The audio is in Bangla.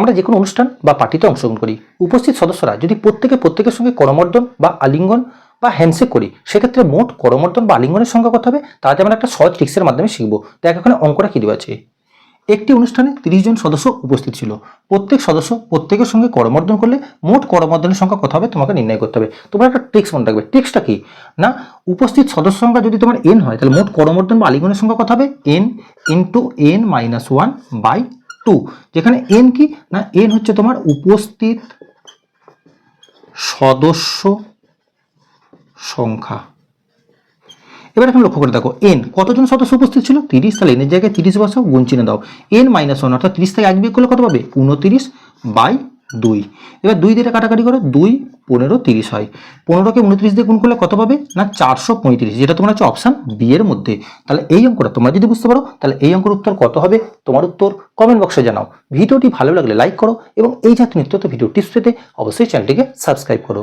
আমরা যে কোনো অনুষ্ঠান বা পার্টিতে অংশগ্রহণ করি। উপস্থিত সদস্যরা যদি প্রত্যেকে প্রত্যেকের সঙ্গে করমর্দন বা আলিঙ্গন বা হ্যান্ডশেক করি, সেক্ষেত্রে মোট করমর্দন বা আলিঙ্গনের সংখ্যা কত হবে? তাতে আমরা একটা সহজ ট্রিক্সের মাধ্যমে শিখব। দেখ এখানে অঙ্কটা কি দেওয়া আছে। একটি অনুষ্ঠানে তিরিশ জন সদস্য উপস্থিত ছিল। প্রত্যেক সদস্য প্রত্যেকের সঙ্গে করমর্দন করলে মোট করমর্দনের সংখ্যা কত হবে? তোমাকে নির্ণয় করতে হবে। তোমরা একটা ট্রিক্স মনে রাখবে ট্রিক্সটা কি? না, উপস্থিত সদস্য সংখ্যা যদি তোমার এন হয়, তাহলে মোট করমর্দন বা আলিঙ্গনের সংখ্যা কত হবে? N into n minus one by two যেখানে এন কি? না এন হচ্ছে তোমার উপস্থিত সদস্য সংখ্যা। এবার এখন লক্ষ্য করে দেখো এন কতজন সদস্য উপস্থিত ছিল? তিরিশ, তাহলে এনের জায়গায় তিরিশ বসাও গুণ চিহ্ন দাও। এন মাইনাস ওয়ান অর্থাৎ তিরিশ থেকে এক বিয়োগ করলে কত পাবে? উনতিরিশ বাই দুই। এবার দুই দিয়ে কাটাকাটি করো, দুই পনেরো তিরিশ হয়। পনেরোকে উনত্রিশ দিয়ে গুণ করলে কত পাবে? না, চারশো পঁয়ত্রিশ, যেটা তোমার হচ্ছে অপশান বি এর মধ্যে। তাহলে এই অঙ্কটা তোমরা যদি বুঝতে পারো, তাহলে এই অঙ্কের উত্তর কত হবে? তোমার উত্তর কমেন্ট বক্সে জানাও। ভিডিওটি ভালো লাগলে লাইক করো এবং এই জাতীয় নিত্য ভিডিও টিপস পেতে অবশ্যই চ্যানেলটিকে সাবস্ক্রাইব করো।